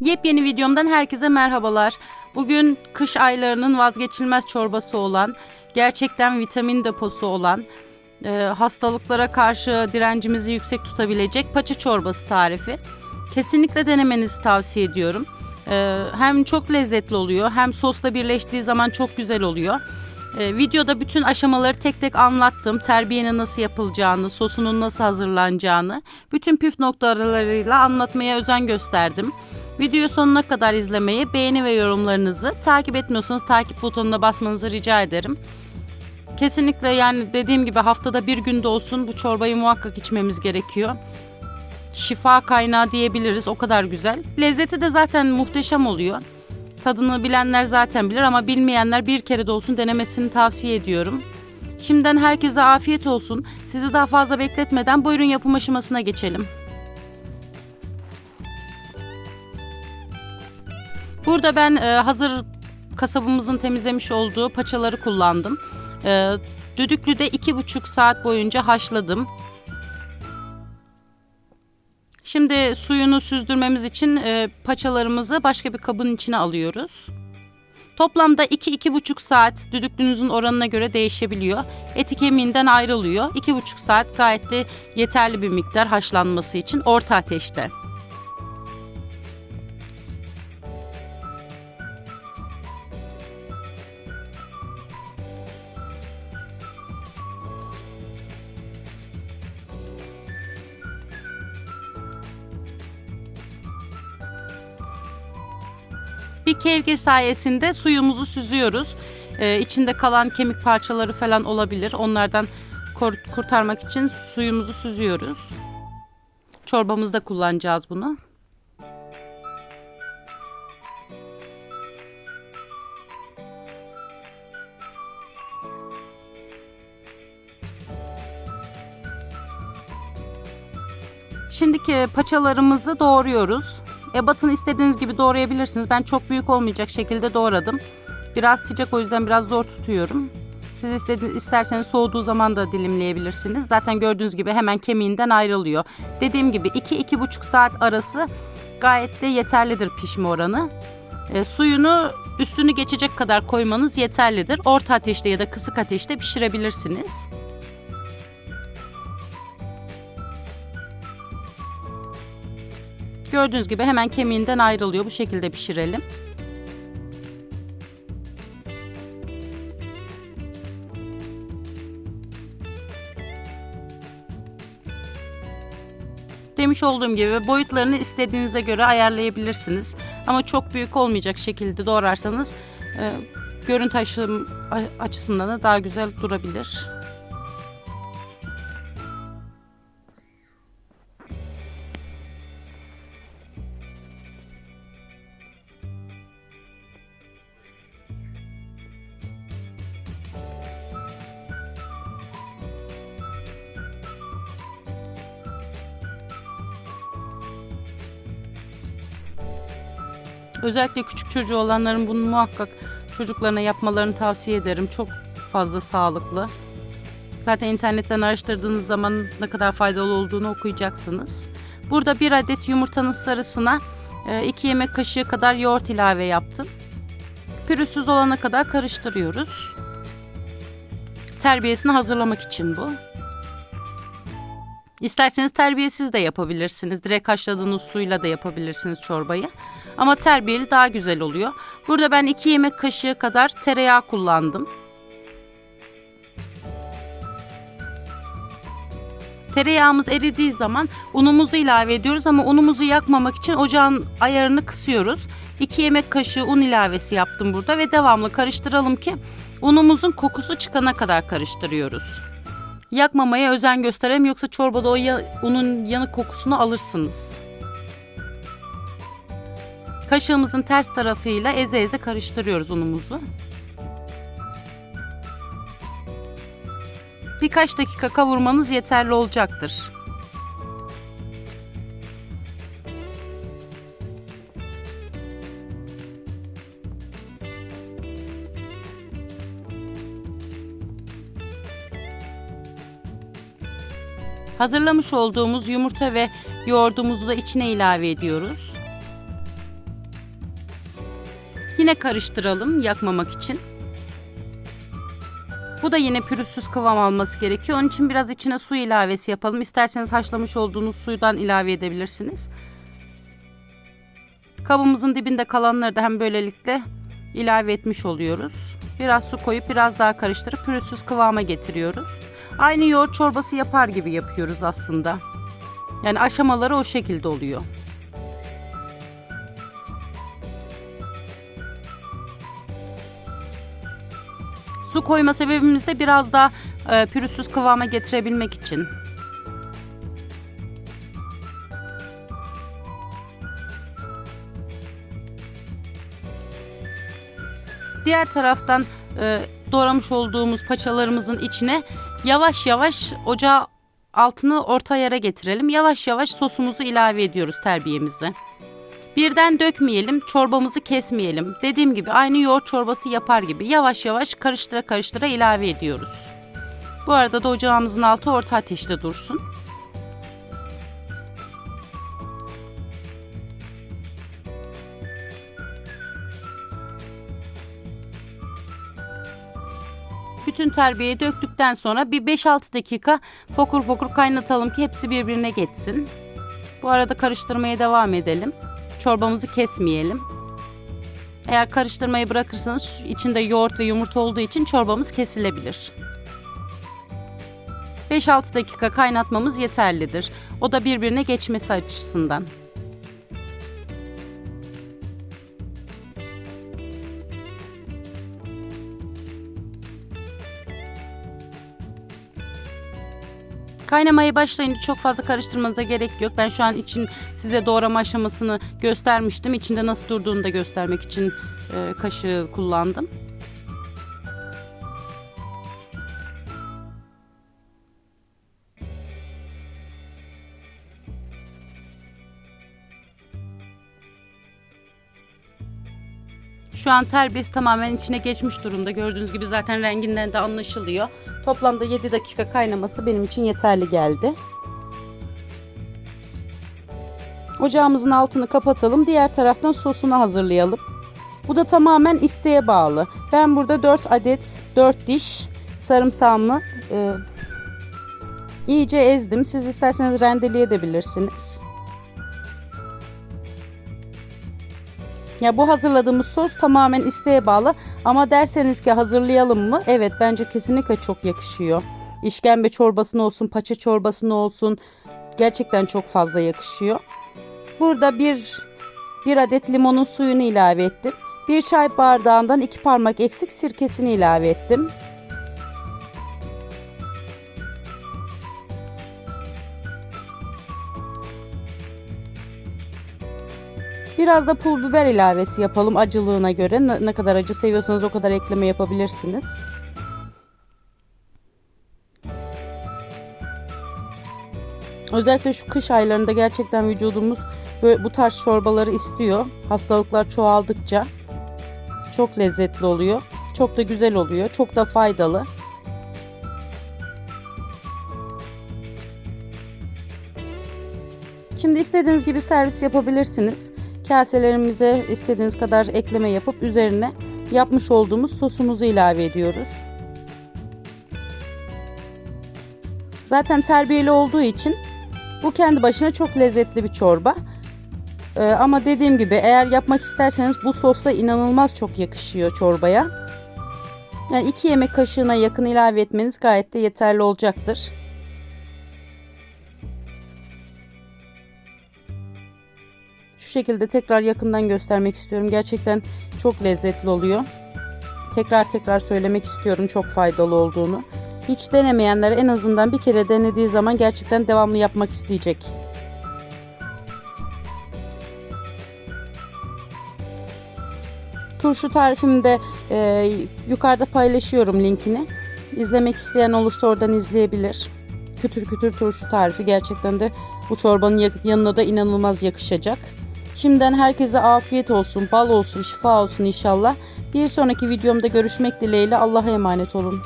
Yepyeni videomdan herkese merhabalar. Bugün kış aylarının vazgeçilmez çorbası olan, gerçekten vitamin deposu olan, e, hastalıklara karşı direncimizi yüksek tutabilecek paça çorbası tarifi. Kesinlikle denemenizi tavsiye ediyorum. E, hem çok lezzetli oluyor, hem sosla birleştiği zaman çok güzel oluyor. E, videoda bütün aşamaları tek tek anlattım. Terbiyenin nasıl yapılacağını, sosunun nasıl hazırlanacağını, bütün püf noktalarıyla anlatmaya özen gösterdim. Videoyu sonuna kadar izlemeyi, beğeni ve yorumlarınızı takip etmiyorsanız takip butonuna basmanızı rica ederim. Kesinlikle yani dediğim gibi haftada bir günde olsun bu çorbayı muhakkak içmemiz gerekiyor. Şifa kaynağı diyebiliriz o kadar güzel. Lezzeti de zaten muhteşem oluyor. Tadını bilenler zaten bilir ama bilmeyenler bir kere de olsun denemesini tavsiye ediyorum. Şimdiden herkese afiyet olsun. Sizi daha fazla bekletmeden buyurun yapım aşamasına geçelim. Burada ben e, hazır kasabımızın temizlemiş olduğu paçaları kullandım. E, düdüklüde iki buçuk saat boyunca haşladım. Şimdi suyunu süzdürmemiz için e, paçalarımızı başka bir kabın içine alıyoruz. Toplamda 2-2,5 saat düdüklünüzün oranına göre değişebiliyor. Eti kemiğinden ayrılıyor. 2,5 saat gayet de yeterli bir miktar haşlanması için orta ateşte. Bir kevgir sayesinde suyumuzu süzüyoruz. Ee, içinde kalan kemik parçaları falan olabilir. Onlardan kurtarmak için suyumuzu süzüyoruz. Çorbamızda kullanacağız bunu. Şimdiki paçalarımızı doğruyoruz. Ebatını istediğiniz gibi doğrayabilirsiniz. Ben çok büyük olmayacak şekilde doğradım. Biraz sıcak o yüzden biraz zor tutuyorum. Siz istedi- isterseniz soğuduğu zaman da dilimleyebilirsiniz. Zaten gördüğünüz gibi hemen kemiğinden ayrılıyor. Dediğim gibi 2-2,5 saat arası gayet de yeterlidir pişme oranı. E, suyunu üstünü geçecek kadar koymanız yeterlidir. Orta ateşte ya da kısık ateşte pişirebilirsiniz. Gördüğünüz gibi hemen kemiğinden ayrılıyor. Bu şekilde pişirelim. Demiş olduğum gibi boyutlarını istediğinize göre ayarlayabilirsiniz. Ama çok büyük olmayacak şekilde doğrarsanız e, görüntü açısından da daha güzel durabilir. Özellikle küçük çocuğu olanların bunu muhakkak çocuklarına yapmalarını tavsiye ederim. Çok fazla sağlıklı. Zaten internetten araştırdığınız zaman ne kadar faydalı olduğunu okuyacaksınız. Burada bir adet yumurtanın sarısına 2 yemek kaşığı kadar yoğurt ilave yaptım. Pürüzsüz olana kadar karıştırıyoruz. Terbiyesini hazırlamak için bu. İsterseniz terbiyesiz de yapabilirsiniz. Direkt haşladığınız suyla da yapabilirsiniz çorbayı. Ama terbiyeli daha güzel oluyor. Burada ben 2 yemek kaşığı kadar tereyağı kullandım. Tereyağımız eridiği zaman unumuzu ilave ediyoruz ama unumuzu yakmamak için ocağın ayarını kısıyoruz. 2 yemek kaşığı un ilavesi yaptım burada ve devamlı karıştıralım ki unumuzun kokusu çıkana kadar karıştırıyoruz. Yakmamaya özen gösterelim yoksa çorbada o ya- unun yanık kokusunu alırsınız. Kaşığımızın ters tarafıyla eze eze karıştırıyoruz unumuzu. Birkaç dakika kavurmanız yeterli olacaktır. Hazırlamış olduğumuz yumurta ve yoğurdumuzu da içine ilave ediyoruz. Yine karıştıralım yakmamak için. Bu da yine pürüzsüz kıvam alması gerekiyor. Onun için biraz içine su ilavesi yapalım. İsterseniz haşlamış olduğunuz suydan ilave edebilirsiniz. Kabımızın dibinde kalanları da hem böylelikle ilave etmiş oluyoruz. Biraz su koyup biraz daha karıştırıp pürüzsüz kıvama getiriyoruz. Aynı yoğurt çorbası yapar gibi yapıyoruz aslında. Yani aşamaları o şekilde oluyor. Su koyma sebebimiz de biraz daha e, pürüzsüz kıvama getirebilmek için. Diğer taraftan e, doğramış olduğumuz paçalarımızın içine yavaş yavaş ocağı altını orta yere getirelim. Yavaş yavaş sosumuzu ilave ediyoruz terbiyemizi. Birden dökmeyelim, çorbamızı kesmeyelim. Dediğim gibi aynı yoğurt çorbası yapar gibi yavaş yavaş karıştıra karıştıra ilave ediyoruz. Bu arada da ocağımızın altı orta ateşte dursun. Bütün terbiyeyi döktükten sonra bir 5-6 dakika fokur fokur kaynatalım ki hepsi birbirine geçsin. Bu arada karıştırmaya devam edelim. Çorbamızı kesmeyelim. Eğer karıştırmayı bırakırsanız içinde yoğurt ve yumurta olduğu için çorbamız kesilebilir. 5-6 dakika kaynatmamız yeterlidir. O da birbirine geçmesi açısından. Kaynamaya başlayınca çok fazla karıştırmanıza gerek yok. Ben şu an için size doğrama aşamasını göstermiştim. İçinde nasıl durduğunu da göstermek için e, kaşığı kullandım. Şu an terbiyesi tamamen içine geçmiş durumda. Gördüğünüz gibi zaten renginden de anlaşılıyor. Toplamda 7 dakika kaynaması benim için yeterli geldi. Ocağımızın altını kapatalım. Diğer taraftan sosunu hazırlayalım. Bu da tamamen isteğe bağlı. Ben burada 4 adet 4 diş sarımsağımı e, iyice ezdim. Siz isterseniz rendeleyebilirsiniz. Ya bu hazırladığımız sos tamamen isteğe bağlı ama derseniz ki hazırlayalım mı? Evet bence kesinlikle çok yakışıyor. İşkembe çorbasına olsun, paça çorbasına olsun gerçekten çok fazla yakışıyor. Burada bir, bir adet limonun suyunu ilave ettim. Bir çay bardağından iki parmak eksik sirkesini ilave ettim. Biraz da pul biber ilavesi yapalım acılığına göre. Ne, kadar acı seviyorsanız o kadar ekleme yapabilirsiniz. Özellikle şu kış aylarında gerçekten vücudumuz böyle bu tarz çorbaları istiyor. Hastalıklar çoğaldıkça çok lezzetli oluyor. Çok da güzel oluyor. Çok da faydalı. Şimdi istediğiniz gibi servis yapabilirsiniz. Kaselerimize istediğiniz kadar ekleme yapıp üzerine yapmış olduğumuz sosumuzu ilave ediyoruz. Zaten terbiyeli olduğu için bu kendi başına çok lezzetli bir çorba. Ee, ama dediğim gibi eğer yapmak isterseniz bu sosla inanılmaz çok yakışıyor çorbaya. Yani iki yemek kaşığına yakın ilave etmeniz gayet de yeterli olacaktır. Şu şekilde tekrar yakından göstermek istiyorum. Gerçekten çok lezzetli oluyor. Tekrar tekrar söylemek istiyorum çok faydalı olduğunu. Hiç denemeyenler en azından bir kere denediği zaman gerçekten devamlı yapmak isteyecek. Turşu tarifimi de e, yukarıda paylaşıyorum linkini. İzlemek isteyen olursa oradan izleyebilir. Kütür kütür turşu tarifi gerçekten de bu çorbanın yanına da inanılmaz yakışacak. Şimdiden herkese afiyet olsun, bal olsun, şifa olsun inşallah. Bir sonraki videomda görüşmek dileğiyle Allah'a emanet olun.